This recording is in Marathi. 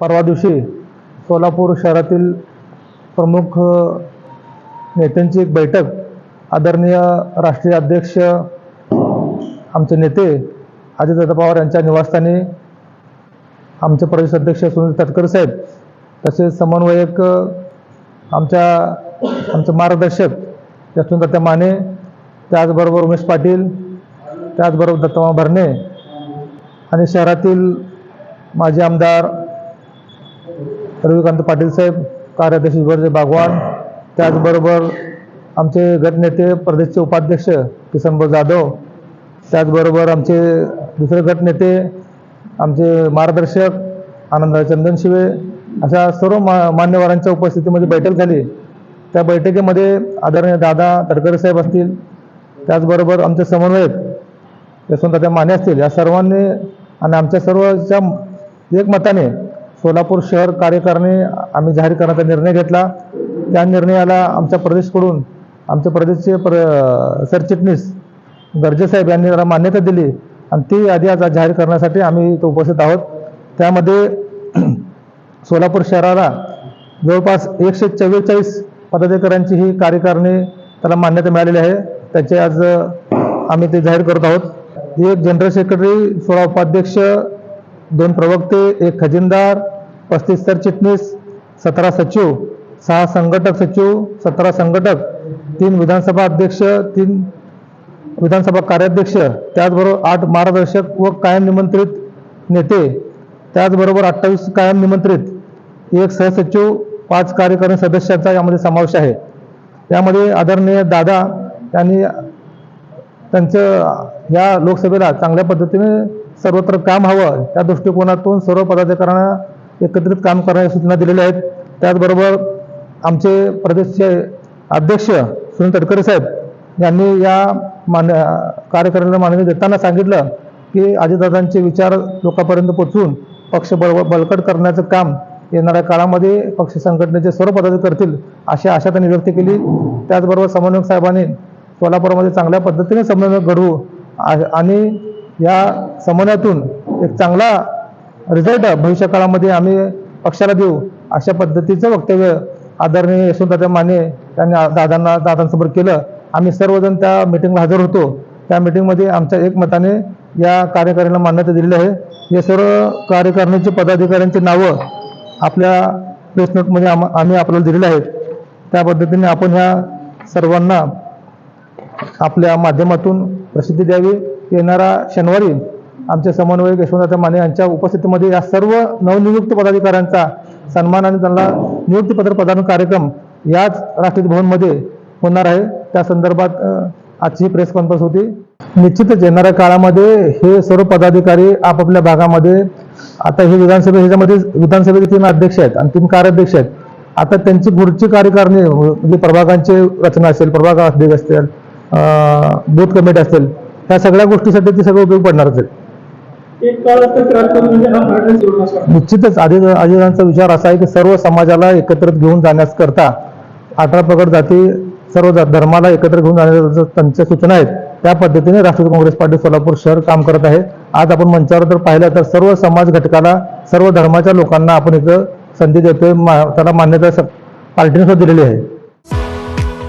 परवा दिवशी सोलापूर शहरातील प्रमुख नेत्यांची एक बैठक आदरणीय राष्ट्रीय अध्यक्ष आमचे नेते अजितदादा पवार यांच्या निवासस्थानी आमचे प्रदेश अध्यक्ष सुनील तटकरे साहेब तसेच समन्वयक आमच्या आमचे मार्गदर्शक यशवंत माने त्याचबरोबर उमेश पाटील त्याचबरोबर दत्तमा भरणे आणि शहरातील माजी आमदार रविकांत पाटील साहेब कार्याध्यक्ष विवर्जे बागवान त्याचबरोबर आमचे गटनेते प्रदेशचे उपाध्यक्ष किसनभाऊ जाधव त्याचबरोबर आमचे दुसरे गटनेते आमचे मार्गदर्शक आनंदराव चंदनशिवे अशा सर्व मा मान्यवरांच्या उपस्थितीमध्ये बैठक झाली. त्या बैठकीमध्ये आदरणीय दादा तडकरे साहेब असतील त्याचबरोबर आमचे समन्वयक यशवंत माने असतील या सर्वांनी आणि आमच्या सर्वच्या एकमताने सोलापूर शहर कार्यकारिणी आम्ही जाहीर करण्याचा निर्णय घेतला. त्या निर्णयाला आमच्या प्रदेशकडून आमचे प्रदेशचे प्र सरचिटणीस गर्जेसाहेब यांनी त्याला मान्यता दिली आणि ती यादी आज जाहीर करण्यासाठी आम्ही इथं उपस्थित आहोत. त्यामध्ये सोलापूर शहराला जवळपास एकशे चव्वेचाळीस पदाधिकाऱ्यांची ही कार्यकारिणी त्याला मान्यता मिळालेली आहे. त्याचे आज आम्ही ते जाहीर करत आहोत. एक जनरल सेक्रेटरी सोळा उपाध्यक्ष दोन प्रवक्ते एक खजिनदार पस्तीस सरचिटणीस सतरा सचिव सहा संघटक सचिव सतरा संघटक तीन विधानसभा अध्यक्ष तीन विधानसभा कार्याध्यक्ष त्याचबरोबर आठ मार्गदर्शक व कायम निमंत्रित नेते त्याचबरोबर अठ्ठावीस कायम निमंत्रित एक सहसचिव पाच कार्यकारी सदस्यांचा यामध्ये समावेश आहे. यामध्ये आदरणीय दादा यांनी त्यांचं या लोकसभेला चांगल्या पद्धतीने सर्वत्र काम हवं त्या दृष्टिकोनातून सर्व पदाधिकाऱ्यांना एकत्रित काम करण्याच्या सूचना दिलेल्या आहेत. त्याचबरोबर आमचे प्रदेशचे अध्यक्ष सुनील तटकरे साहेब यांनी या मान कार्यक्रमाला मान्यता देताना सांगितलं की अजितदादांचे विचार लोकांपर्यंत पोचवून पक्ष बळ बळकट करण्याचं काम येणाऱ्या काळामध्ये पक्ष संघटनेचे सर्व पदाधिकारी करतील अशी आशा त्यांनी व्यक्त केली. त्याचबरोबर समन्वयक साहेबांनी सोलापुरामध्ये चांगल्या पद्धतीने समन्वय घडवू आ- आणि या समन्वयातून एक चांगला रिझल्ट भविष्य काळामध्ये आम्ही पक्षाला देऊ अशा पद्धतीचं वक्तव्य आदरणीय यशवंतदादा माने यांनी दादांना दादांसमोर केलं. आम्ही सर्वजण त्या मिटिंगला हजर होतो. त्या मिटिंगमध्ये आमच्या एकमताने या कार्यकारिणीला मान्यता दिलेली आहे. हे सर्व कार्यकारिणीचे पदाधिकाऱ्यांची नावं आपल्या प्रेस नोटमध्ये आम आम्ही आपल्याला दिलेले आहेत. त्या पद्धतीने आपण ह्या सर्वांना आपल्या माध्यमातून प्रसिद्धी द्यावी. येणारा शनिवारी आमचे समन्वयक यशवंतराव माने यांच्या उपस्थितीमध्ये या सर्व नवनियुक्त पदाधिकाऱ्यांचा सन्मान आणि त्यांना नियुक्तीपत्र प्रदान कार्यक्रम याच राष्ट्रपती भवनमध्ये होणार आहे. त्या संदर्भात आजची प्रेस कॉन्फरन्स होती. निश्चितच येणाऱ्या काळामध्ये हे सर्व पदाधिकारी आपापल्या भागामध्ये आता हे विधानसभे ह्याच्यामध्ये विधानसभेचे तीन अध्यक्ष आहेत आणि तीन कार्याध्यक्ष आहेत. आता त्यांची पुढची कार्यकारणी म्हणजे प्रभागांची रचना असेल प्रभाग अध्यक्ष असतील बूथ कमिटी असतील त्या सगळ्या गोष्टीसाठी ते सगळं उपयोग पडणारच आहेत. निश्चितच आधी आजीदांचा विचार असा आहे की सर्व समाजाला एकत्रित घेऊन जाण्यास करता अठरा प्रगट जाती सर्व धर्माला एकत्र घेऊन जाण्याच्या त्यांच्या सूचना आहेत. त्या पद्धतीने राष्ट्रवादी काँग्रेस पार्टी सोलापूर शहर काम करत आहे. आज आपण मंचावर जर पाहिलं तर सर्व समाज घटकाला सर्व धर्माच्या लोकांना आपण इथं संधी देतोय. मा- त्याला मान्यता पार्टीने सुद्धा दिलेली आहे.